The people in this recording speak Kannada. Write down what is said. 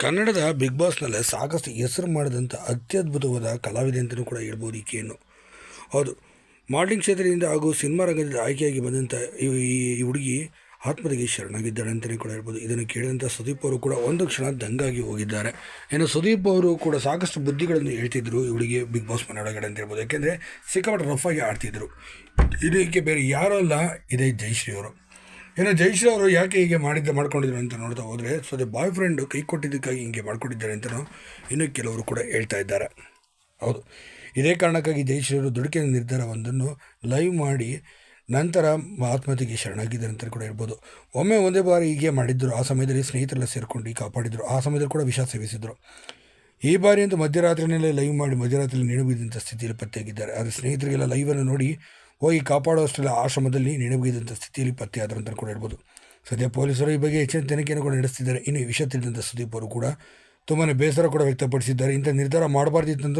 ಕನ್ನಡದ ಬಿಗ್ ಬಾಸ್ನಲ್ಲೇ ಸಾಕಷ್ಟು ಹೆಸರು ಮಾಡಿದಂಥ ಅತ್ಯದ್ಭುತವಾದ ಕಲಾವಿದೆ ಅಂತಲೂ ಕೂಡ ಹೇಳ್ಬೋದು ಈಕೆಯನ್ನು ಹೌದು ಮಾಡಲಿಂಗ್ ಕ್ಷೇತ್ರದಿಂದ ಹಾಗೂ ಸಿನಿಮಾ ರಂಗದಿಂದ ಆಯ್ಕೆಯಾಗಿ ಬಂದಂಥ ಈ ಈ ಹುಡುಗಿ ಆತ್ಮಹತ್ಯೆಗೆ ಶರಣಾಗಿದ್ದಾಳೆ ಅಂತಲೇ ಕೂಡ ಹೇಳ್ಬೋದು. ಇದನ್ನು ಕೇಳಿದಂಥ ಸುದೀಪ್ ಅವರು ಕೂಡ ಒಂದು ಕ್ಷಣ ದಂಗಾಗಿ ಹೋಗಿದ್ದಾರೆ. ಇನ್ನು ಸುದೀಪ್ ಅವರು ಕೂಡ ಸಾಕಷ್ಟು ಬುದ್ಧಿಗಳನ್ನು ಹೇಳ್ತಿದ್ರು ಹುಡುಗಿ ಬಿಗ್ ಬಾಸ್ ಮನೆಯೊಳಗಡೆ ಅಂತ ಹೇಳ್ಬೋದು. ಯಾಕೆಂದರೆ ಸಿಕ್ಕಾಪಟ್ಟೆ ರಫ್ ಆಗಿ ಆಡ್ತಿದ್ರು. ಇದಕ್ಕೆ ಬೇರೆ ಯಾರೂ ಅಲ್ಲ, ಇದೇ ಜಯಶ್ರೀ ಅವರು. ಇನ್ನು ಜೈಶ್ರೀ ಅವರು ಯಾಕೆ ಹೀಗೆ ಮಾಡಿದ್ದ ಮಾಡ್ಕೊಂಡಿದ್ರು ಅಂತ ನೋಡ್ತಾ ಹೋದರೆ, ಸೊ ಅದೇ ಬಾಯ್ ಫ್ರೆಂಡು ಕೈ ಕೊಟ್ಟಿದ್ದಕ್ಕಾಗಿ ಹಿಂಗೆ ಮಾಡ್ಕೊಂಡಿದ್ದಾರೆ ಅಂತಲೂ ಇನ್ನೂ ಕೆಲವರು ಕೂಡ ಹೇಳ್ತಾ ಇದ್ದಾರೆ. ಹೌದು. ಇದೇ ಕಾರಣಕ್ಕಾಗಿ ಜೈಶ್ರೀ ಅವರು ದುಡುಕಿನ ನಿರ್ಧಾರವೊಂದನ್ನು ಲೈವ್ ಮಾಡಿ ನಂತರ ಆತ್ಮಹತ್ಯೆಗೆ ಶರಣಾಗಿದ್ದಾರೆ ಅಂತ ಕೂಡ ಹೇಳ್ಬೋದು. ಒಮ್ಮೆ ಒಂದೇ ಬಾರಿ ಹೀಗೆ ಮಾಡಿದ್ದರು ಆ ಸಮಯದಲ್ಲಿ ಸ್ನೇಹಿತರೆಲ್ಲ ಸೇರಿಕೊಂಡು ಕಾಪಾಡಿದರು, ಆ ಸಮಯದಲ್ಲಿ ಕೂಡ ವಿಷ ಸೇವಿಸಿದರು. ಈ ಬಾರಿ ಅಂತೂ ಮಧ್ಯರಾತ್ರಿನಲ್ಲೇ ಲೈವ್ ಮಾಡಿ ಮಧ್ಯರಾತ್ರಿಯಲ್ಲಿ ಬಿದ್ದಂಥ ಸ್ಥಿತಿಯಲ್ಲಿ ಪತ್ತೆಯಾಗಿದ್ದಾರೆ. ಆದರೆ ಸ್ನೇಹಿತರಿಗೆಲ್ಲ ಲೈವನ್ನು ನೋಡಿ ಹೋಗಿ ಕಾಪಾಡುವಷ್ಟೆಲ್ಲ ಆಶ್ರಮದಲ್ಲಿ ನೆನಪಿದಂಥ ಸ್ಥಿತಿಯಲ್ಲಿ ಪತ್ತೆಯಾದರು ಅಂತ ಕೂಡ ಹೇಳ್ಬೋದು. ಸದ್ಯ ಪೊಲೀಸರು ಈ ಬಗ್ಗೆ ಹೆಚ್ಚಿನ ತನಿಖೆಯನ್ನು ಕೂಡ ನಡೆಸ್ತಿದ್ದಾರೆ ಇನ್ನು ಈ ವಿಷಯ ತಿಳಿದಂಥ ಸುದೀಪ್ ಅವರು ಕೂಡ ತುಂಬಾ ಬೇಸರ ಕೂಡ ವ್ಯಕ್ತಪಡಿಸಿದ್ದಾರೆ. ಇಂಥ ನಿರ್ಧಾರ ಮಾಡಬಾರ್ದಿತ್ತಂತ